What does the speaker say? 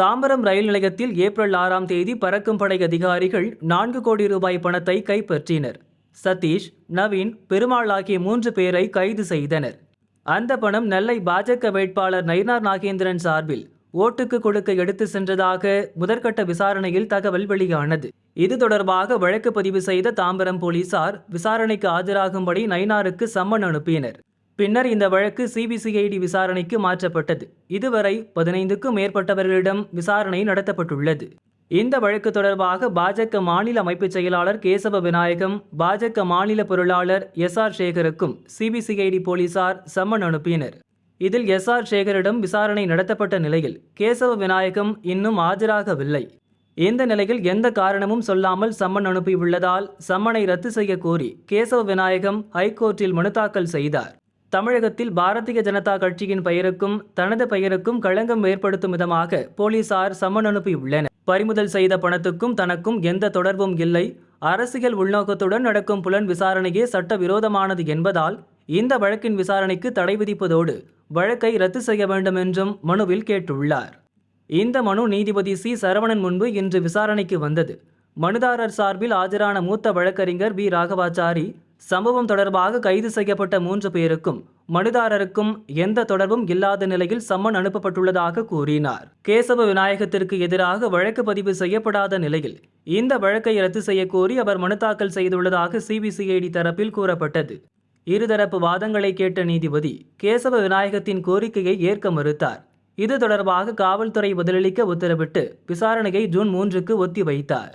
தாம்பரம் ரயில் நிலையத்தில் ஏப்ரல் ஆறாம் தேதி பறக்கும் படை அதிகாரிகள் நான்கு கோடி ரூபாய் பணத்தை கைப்பற்றினர். சதீஷ் நவீன் பெருமாள் ஆகிய மூன்று பேரை கைது செய்தனர். அந்த பணம் நெல்லை பாஜக வேட்பாளர் நயினார் நாகேந்திரன் சார்பில் ஓட்டுக்கு கொடுக்க எடுத்து சென்றதாக முதற்கட்ட விசாரணையில் தகவல் வெளியானது. இது தொடர்பாக வழக்கு பதிவு செய்த தாம்பரம் போலீசார் விசாரணைக்கு ஆஜராகும்படி நயினாருக்கு சம்மன் அனுப்பினர். பின்னர் இந்த வழக்கு சிபிசிஐடி விசாரணைக்கு மாற்றப்பட்டது. இதுவரை பதினைந்துக்கும் மேற்பட்டவர்களிடம் விசாரணை நடத்தப்பட்டுள்ளது. இந்த வழக்கு தொடர்பாக பாஜக மாநில அமைப்புச் செயலாளர் கேசவ விநாயகம் பாஜக மாநில பொருளாளர் எஸ் ஆர் சேகருக்கும் சிபிசிஐடி போலீசார் சம்மன் அனுப்பினர். இதில் எஸ் ஆர் சேகரிடம் விசாரணை நடத்தப்பட்ட நிலையில் கேசவ விநாயகம் இன்னும் ஆஜராகவில்லை. இந்த நிலையில் எந்த காரணமும் சொல்லாமல் சம்மன் அனுப்பியுள்ளதால் சம்மனை ரத்து செய்ய கோரி கேசவ விநாயகம் ஹைகோர்ட்டில் மனு தாக்கல் செய்தார். தமிழகத்தில் பாரதிய ஜனதா கட்சியின் பெயருக்கும் தனது பெயருக்கும் களங்கம் ஏற்படுத்தும் விதமாக போலீசார் சம்மன் அனுப்பியுள்ளனர். பறிமுதல் செய்த பணத்துக்கும் தனக்கும் எந்த தொடர்பும் இல்லை. அரசியல் உள்நோக்கத்துடன் நடக்கும் புலன் விசாரணையே சட்டவிரோதமானது என்பதால் இந்த வழக்கின் விசாரணைக்கு தடை விதிப்பதோடு வழக்கை ரத்து செய்ய வேண்டும் என்றும் மனுவில் கேட்டுள்ளார். இந்த மனு நீதிபதி சி. சரவணன் முன்பு இன்று விசாரணைக்கு வந்தது. மனுதாரர் சார்பில் ஆஜரான மூத்த வழக்கறிஞர் வி. ராகவாச்சாரி சம்பவம் தொடர்பாக கைது செய்யப்பட்ட மூன்று பேருக்கும் மனுதாரருக்கும் எந்த தொடர்பும் இல்லாத நிலையில் சம்மன் அனுப்பப்பட்டுள்ளதாக கூறினார். கேசவ விநாயகத்திற்கு எதிராக வழக்கு பதிவு செய்யப்படாத நிலையில் இந்த வழக்கை ரத்து செய்யக்கோரி கோரி அவர் மனு தாக்கல் செய்துள்ளதாக சிபிசிஐடி தரப்பில் கூறப்பட்டது. இருதரப்பு வாதங்களை கேட்ட நீதிபதி கேசவ விநாயகத்தின் கோரிக்கையை ஏற்க மறுத்தார். இது தொடர்பாக காவல்துறை பதிலளிக்க உத்தரவிட்டு விசாரணையை ஜூன் மூன்றுக்கு ஒத்திவைத்தார்.